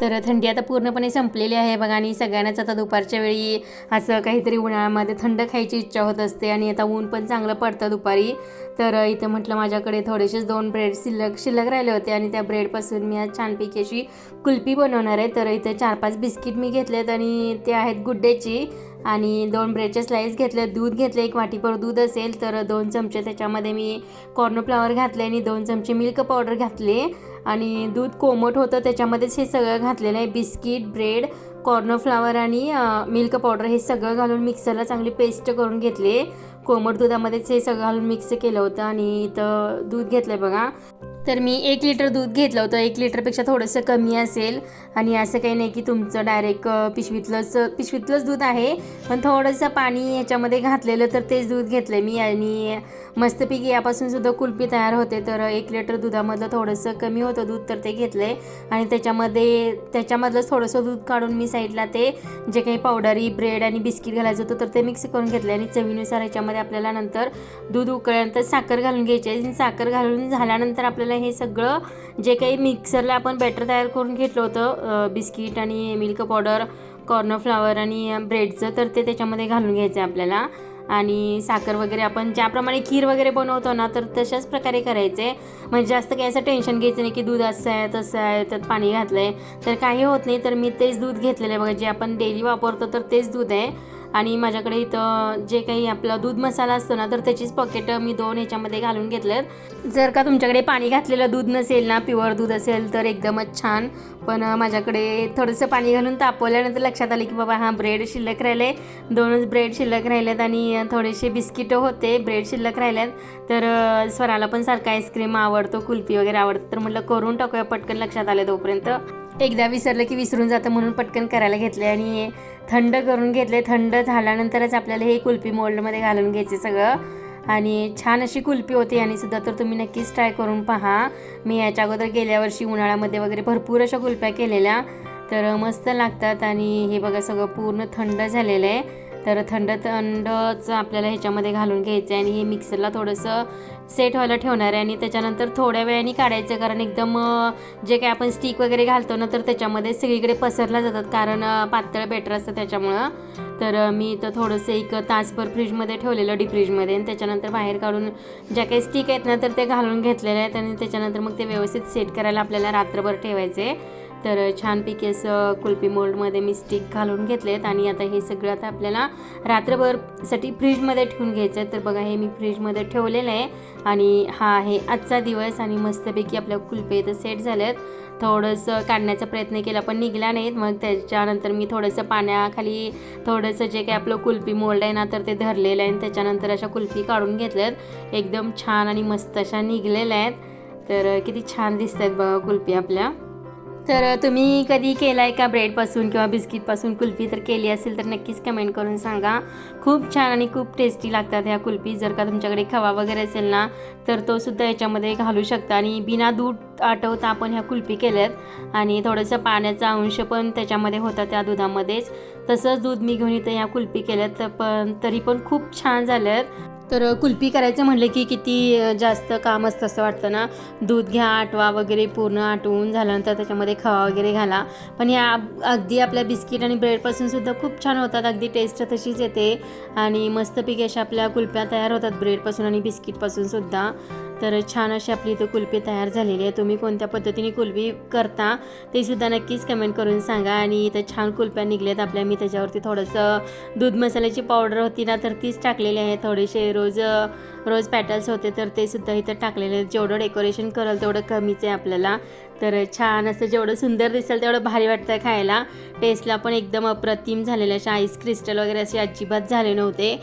तर थंडी आता पूर्णपणे संपलेली आहे बघा आणि सगळ्यांनाच आता दुपारच्या वेळी असं काहीतरी उन्हाळ्यामध्ये थंड खायची इच्छा होत असते आणि आता ऊन पण चांगलं पडतं दुपारी. तर इथं म्हटलं माझ्याकडे थोडेसेच दोन ब्रेड शिल्लक शिल्लक राहिले होते आणि त्या ब्रेडपासून मी आज छानपैकी अशी कुल्फी बनवणार आहे. तर इथे चार पाच बिस्किट मी घेतलेत आणि ते आहेत गुड्डेची आणि दोन ब्रेडचे स्लाईस घेतले दूध घेतले एक वाटीभर दूध असेल तर दोन चमचे त्याच्यामध्ये मी कॉर्नफ्लावर घातले आणि दोन चमचे मिल्क पावडर घातले. आणि दूध कोमट होतं त्याच्यामध्येच हे सगळं घातलेलं आहे. बिस्किट ब्रेड कॉर्नफ्लावर आणि मिल्क पावडर हे सगळं घालून मिक्सरला चांगली पेस्ट करून घेतले. कोमट दुधामध्येच हे सगळं घालून मिक्स केलं होतं आणि इथं दूध घेतलं आहे बघा. तर मी एक लिटर दूध घेतलं होतं. एक लिटरपेक्षा थोडंसं कमी असेल. आणि असं काही नाही की तुमचं डायरेक्ट पिशवीतलंच पिशवीतलंच दूध आहे. पण थोडंसं पाणी याच्यामध्ये घातलेलं तर तेच दूध घेतलं आहे मी. आणि मस्तपैकी यापासून सुद्धा कुल्फी तयार होते. तर एक लिटर दुधामधलं थोडंसं कमी होतं दूध तर ते घेतलं आहे आणि त्याच्यामध्ये त्याच्यामधलंच थोडंसं दूध काढून मी साईडला ते जे काही पावडरी ब्रेड आणि बिस्किट घालायचं होतं तर ते मिक्स करून घेतलं आणि चवीनुसार याच्यामध्ये आपल्याला नंतर दूध उकळल्यानंतर साखर घालून घ्यायची आहे. साखर घालून झाल्यानंतर आपल्याला हे सगळं जे काही मिक्सरला आपण बॅटर तयार करून घेतलं होतं बिस्किट आणि मिल्क पावडर कॉर्नफ्लावर आणि ब्रेडचं तर ते त्याच्यामध्ये घालून घ्यायचं आहे आपल्याला. आणि साखर वगैरे आपण ज्याप्रमाणे खीर वगैरे बनवतो ना तर तशाच प्रकारे करायचे. म्हणजे जास्त काही असं टेन्शन घ्यायचं नाही की दूध असं आहे तसं आहे त्यात पाणी घातलं आहे तर काही होत नाही तर मी तेच दूध घेतलेलं आहे. बघा जे आपण डेली वापरतो तर तेच दूध आहे. आणि माझ्याकडे इथं जे काही आपला दूध मसाला असतो ना तर त्याचीच पॉकेट मी दोन ह्याच्यामध्ये घालून घेतलेत. जर का तुमच्याकडे पाणी घातलेलं दूध नसेल ना प्युअर दूध असेल तर एकदमच छान. पण माझ्याकडे थोडंसं पाणी घालून तापवल्यानंतर लक्षात आलं की बाबा हां ब्रेड शिल्लक राहिले दोनच ब्रेड शिल्लक राहिलेत आणि थोडेसे बिस्किटं होते ब्रेड शिल्लक राहिल्यात. तर स्वराला पण सारखा आईस्क्रीम आवडतो कुल्फी वगैरे आवडतं. तर म्हटलं करून टाकूया पटकन लक्षात आलं तोपर्यंत. एकदा विसरलं की विसरून जातं म्हणून पटकन करायला घेतले आणि थंड करून घेतले थंड झाल्यानंतरच आपल्याला हे कुल्फी मोल्डमध्ये घालून घ्यायचे सगळं. आणि छान अशी कुल्फी होती आणि सुद्धा तर तुम्ही नक्कीच ट्राय करून पहा. मी याच्या अगोदर गेल्या वर्षी उन्हाळ्यामध्ये वगैरे भरपूर अशा कुल्फ्या केलेल्या. तर मस्त लागतात आणि हे बघा सगळं पूर्ण थंड झालेलं आहे. तर थंड थंडच आपल्याला ह्याच्यामध्ये घालून घ्यायचं आहे आणि हे मिक्सरला थोडंसं सेट व्हायला ठेवणार आहे. आणि त्याच्यानंतर थोड्या वेळाने काढायचं कारण एकदम जे काही आपण स्टिक वगैरे घालतो ना तर त्याच्यामध्ये सगळीकडे पसरला जातात कारण पातळ बेटर असतं त्याच्यामुळं. तर मी इथं थोडंसं एक तासभर फ्रीजमध्ये ठेवलेलं डीप फ्रीजमध्ये आणि त्याच्यानंतर बाहेर काढून ज्या काही स्टिक आहेत ना तर ते घालून घेतलेले आहेत आणि त्याच्यानंतर मग ते व्यवस्थित सेट करायला आपल्याला रात्रभर ठेवायचे तर छानपैकी असं कुल्फी मोल्डमध्ये मी स्टिक घालून घेतलेत आणि आता हे सगळं आता आपल्याला रात्रभरसाठी फ्रीजमध्ये ठेवून घ्यायचं आहे. तर बघा हे मी फ्रीजमध्ये ठेवलेलं आहे आणि हा आहे आजचा दिवस आणि मस्तपैकी आपल्या कुल्फे इथं सेट झाल्यात. थोडंसं काढण्याचा प्रयत्न केला पण निघला नाहीत. मग त्याच्यानंतर मी थोडंसं पाण्याखाली थोडंसं जे काही आपलं कुल्फी मोल्ड आहे ना तर ते धरलेलं आहे आणि त्याच्यानंतर अशा कुल्फी काढून घेतल्यात. एकदम छान आणि मस्त अशा निघलेल्या आहेत. तर किती छान दिसत आहेत बघा कुल्फी आपल्या. तर तुम्ही कधी केला आहे का ब्रेडपासून किंवा बिस्किटपासून कुल्फी तर केली असेल तर नक्कीच कमेंट करून सांगा. खूप छान आणि खूप टेस्टी लागतात ह्या कुल्फी. जर का तुमच्याकडे खवा वगैरे असेल ना तर तो सुद्धा याच्यामध्ये घालू शकता. आणि बिना दूध आटवता आपण ह्या कुल्फी केल्यात. आणि थोडंसं पाण्याचा अंश पण त्याच्यामध्ये होता त्या दुधामध्येच. तसंच दूध मी घेऊन इथं ह्या कुल्फी केल्यात पण तरी पण खूप छान झाल्यात. तर कुल्फी करायचं म्हटलं की किती जास्त काम असतं असं वाटतं ना? दूध घ्या आटवा वगैरे पूर्ण आटवून झाल्यानंतर त्याच्यामध्ये खवा वगैरे घाला. पण या अगदी आपल्या बिस्किट आणि ब्रेडपासून सुद्धा खूप छान होतात. अगदी टेस्ट तशीच येते. आणि मस्तपैकी अशा आपल्या कुल्फ्या तयार होतात ब्रेडपासून आणि बिस्किटपासून सुद्धा. तर छान अशी आपली इथं कुल्फी तयार झालेली आहे. तुम्ही कोणत्या पद्धतीने कुल्फी करता ते सुद्धा नक्कीच कमेंट करून सांगा. आणि इथं छान कुल्फ्या निघल्यात आपल्या. मी त्याच्यावरती थोडंसं दूध मसाल्याची पावडर होती ना तर तीच टाकलेली आहे. थोडेसे रोज रोज पॅटल्स होते तर ते सुद्धा इथं टाकलेले आहेत. जेवढं डेकोरेशन करल तेवढं कमीच आहे आपल्याला. तर छान असं जेवढं सुंदर दिसेल तेवढं भारी वाटतं खायला. टेस्टला पण एकदम अप्रतिम झालेलं असे आईस क्रिस्टल वगैरे असे अजिबात झाले नव्हते.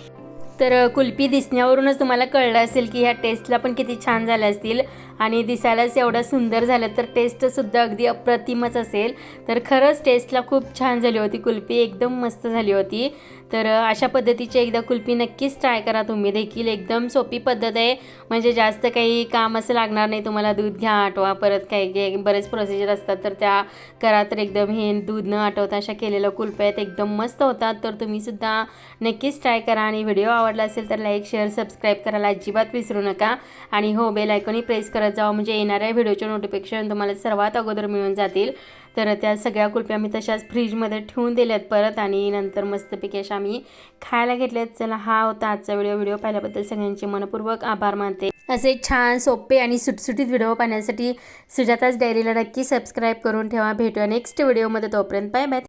तर कुल्फी दिसण्यावरूनच तुम्हाला कळलं असेल की ह्या टेस्टला पण किती छान झाल्या असतील. आणि दिसायलाच एवढं सुंदर झालं तर टेस्टसुद्धा अगदी अप्रतिमच असेल. तर खरंच टेस्टला खूप छान झाली होती कुल्फी एकदम मस्त झाली होती. तर अशा पद्धतीची एकदा कुल्फी नक्कीच ट्राय करा तुम्ही देखील. एकदम सोपी पद्धत आहे. म्हणजे जास्त काही काम असं लागणार नाही. तुम्हाला दूध घ्या आठवा. परत काही काही बरेच प्रोसिजर असतात तर त्या करा. तर एकदम हे दूध न आठवता अशा केलेल्या कुल्फ्या आहेत. एकदम मस्त होतात. तर तुम्हीसुद्धा नक्कीच ट्राय करा. आणि व्हिडिओ आवडला असेल तर लाईक शेअर सबस्क्राईब करायला अजिबात विसरू नका. आणि हो बेल आयकॉनही प्रेस करा करत जावा. म्हणजे येणाऱ्या व्हिडिओचे नोटिफिकेशन तुम्हाला सर्वात अगोदर मिळून जातील. तर त्या सगळ्या कुल्फ्या मी तशाच फ्रीजमध्ये ठेवून दिल्यात परत आणि नंतर मस्तपैकी अशा आम्ही खायला घेतल्यात. चला हा होता आजचा व्हिडिओ व्हिडिओ पाहिल्याबद्दल सगळ्यांचे मनपूर्वक आभार मानते. असे छान सोपे आणि सुटसुटीत व्हिडिओ पाहण्यासाठी सुजाताच डायरीला नक्की सबस्क्राईब करून ठेवा. भेटूया नेक्स्ट व्हिडिओमध्ये तोपर्यंत बाय बाय